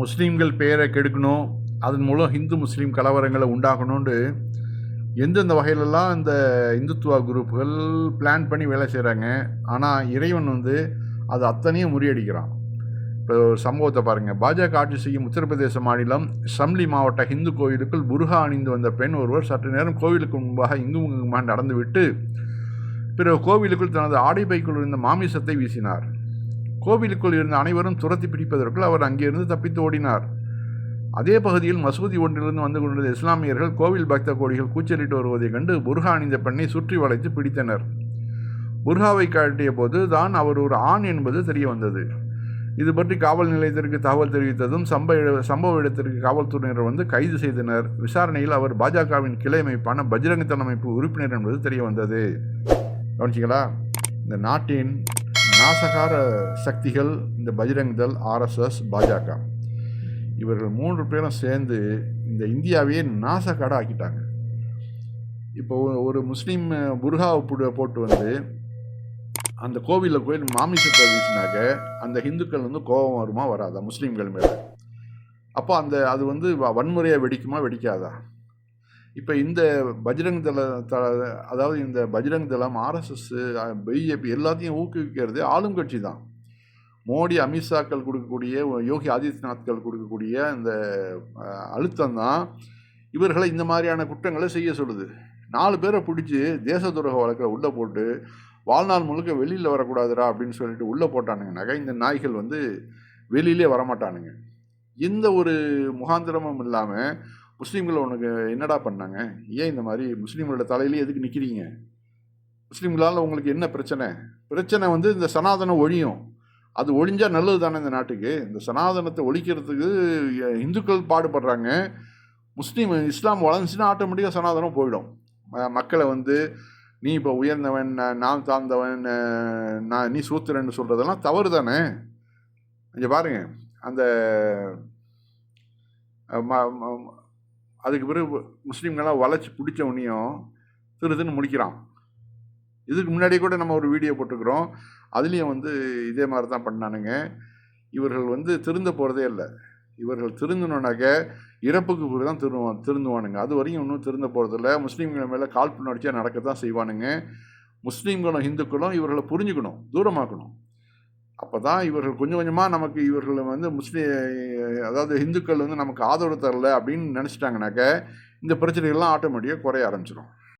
முஸ்லீம்கள் பெயரை கெடுக்கணும் அதன் மூலம் ஹிந்து முஸ்லீம் கலவரங்களை உண்டாகணும்னு எந்தெந்த வகையிலெல்லாம் இந்த இந்துத்துவா குரூப்புகள் பிளான் பண்ணி வேலை செய்கிறாங்க ஆனால் இறைவன் வந்து அது அத்தனையும் முறியடிக்கிறான். இப்போ ஒரு சம்பவத்தை பாருங்கள் பாஜக ஆட்சி செய்யும் உத்தரப்பிரதேச மாநிலம் சம்லி மாவட்ட ஹிந்து கோயிலுக்குள் புருகா அணிந்து வந்த பெண் ஒருவர் சற்று நேரம் கோவிலுக்கு முன்பாக இங்கும் இங்குமாக நடந்துவிட்டு பிறகு கோவிலுக்குள் தனது ஆடை பைக்குள் இருந்த மாமிசத்தை வீசினார். கோவிலுக்குள் இருந்த அனைவரும் துரத்தி பிடிப்பதற்குள் அவர் அங்கிருந்து தப்பித்து ஓடினார். அதே பகுதியில் மசூதி ஒன்றிலிருந்து வந்து கொண்டிருந்த இஸ்லாமியர்கள் கோவில் பக்த கோடிகள் கூச்சலிட்டு வருவதைக் கண்டு புர்ஹா அணிந்த பெண்ணை சுற்றி வளைத்து பிடித்தனர். புர்ஹாவை காட்டிய போது தான் அவர் ஒரு ஆண் என்பது தெரிய வந்தது. இது பற்றி காவல் நிலையத்திற்கு தகவல் தெரிவித்ததும் சம்பவ சம்பவ இடத்திற்கு காவல்துறையினர் வந்து கைது செய்தனர். விசாரணையில் அவர் பாஜகவின் கிளை அமைப்பான பஜ்ரங்கத்தன் அமைப்பு உறுப்பினர் என்பது தெரிய வந்தது. கவனிச்சிங்களா? இந்த நாட்டின் நாசகார சக்திகள் இந்த பஜ்ரங் தள் ஆர்எஸ்எஸ் பாஜக. இவர்கள் மூன்று பேரும் சேர்ந்து இந்த இந்தியாவையே நாசக்காட ஆக்கிட்டாங்க. இப்போ ஒரு- முஸ்லீம் புர்காவை போட்டு வந்து அந்த கோவிலில் கோயில் மாமிசத்தை வீசினாக்க அந்த ஹிந்துக்கள் வந்து கோபம் வருமா வராதா முஸ்லீம்கள் மேலே? அப்போ அந்த அது வந்து வ- வன்முறையை வெடிக்குமா வெடிக்காதா? இப்போ இந்த பஜ்ரங் தள த அதாவது இந்த பஜ்ரங் தளம் ஆர்எஸ்எஸ் பிஜேபி எல்லாத்தையும் ஊக்குவிக்கிறது ஆளும் கட்சி தான். மோடி அமித்ஷாக்கள் கொடுக்கக்கூடிய யோகி ஆதித்யநாத்கள் கொடுக்கக்கூடிய இந்த அழுத்தம் தான். இவர்களை இந்த மாதிரியான குற்றங்களை செய்ய சொல்லுது. நாலு பேரை பிடிச்சி தேச துரோக வழக்கில் உள்ளே போட்டு வாழ்நாள் முழுக்க வெளியில் வரக்கூடாதுடா அப்படின்னு சொல்லிட்டு உள்ளே போட்டானுங்கனாக்கா இந்த நாய்கள் வந்து வெளியிலே வரமாட்டானுங்க. எந்த ஒரு முகாந்திரமும் இல்லாமல் முஸ்லீம்கள் உனக்கு என்னடா பண்ணாங்க? ஏன் இந்த மாதிரி முஸ்லீம்களோட தலையிலே எதுக்கு நிற்கிறீங்க முஸ்லீம்களால் உங்களுக்கு என்ன பிரச்சனை? பிரச்சனை வந்து இந்த சனாதனம் ஒழியும். அது ஒழிஞ்சால் நல்லது தானே இந்த நாட்டுக்கு? இந்த சனாதனத்தை ஒழிக்கிறதுக்கு இந்துக்கள் பாடுபடுறாங்க. முஸ்லீம் இஸ்லாம் வளர்ந்துச்சுன்னா ஆட்டோமேட்டிக்காக சனாதனம் போயிடும். மக்களை வந்து நீ இப்போ உயர்ந்தவன் நான் தாழ்ந்தவன் நான் நீ சூத்திரன்னு சொல்கிறதெல்லாம் தவறு தானே? இங்கே பாருங்க. அந்த அதுக்கு பிறகு முஸ்லீம்கள்லாம் வளைச்சி பிடிச்ச உடனேயும் திருதுன்னு முடிக்கிறான் இதுக்கு முன்னாடி கூட நம்ம ஒரு வீடியோ போட்டுக்கிறோம் அதுலேயும் வந்து இதே மாதிரி தான் பண்ணானுங்க. இவர்கள் வந்து திருந்த போகிறதே இல்லை. இவர்கள் திருந்தணுனாக்க இறப்புக்கு பிறகு தான் திருந்துவான் திருந்துவானுங்க. அது வரையும் இன்னும் திருந்த போகிறதில்ல முஸ்லீம்கள் மேலே கால் நடிச்சா நடக்க தான் செய்வானுங்க. முஸ்லீம்களும் இந்துக்களும் இவர்களை புரிஞ்சுக்கணும் தூரமாக்கணும். அப்போ தான் இவர்கள் கொஞ்சம் கொஞ்சமாக நமக்கு இவர்கள் வந்து முஸ்லீம் அதாவது இந்துக்கள் வந்து நமக்கு ஆதரவு தரல அப்படின்னு நினச்சிட்டாங்கனாக்க இந்த பிரச்சனைகள்லாம் ஆட்டோமேட்டிக்காக குறைய ஆரம்பிச்சிடும்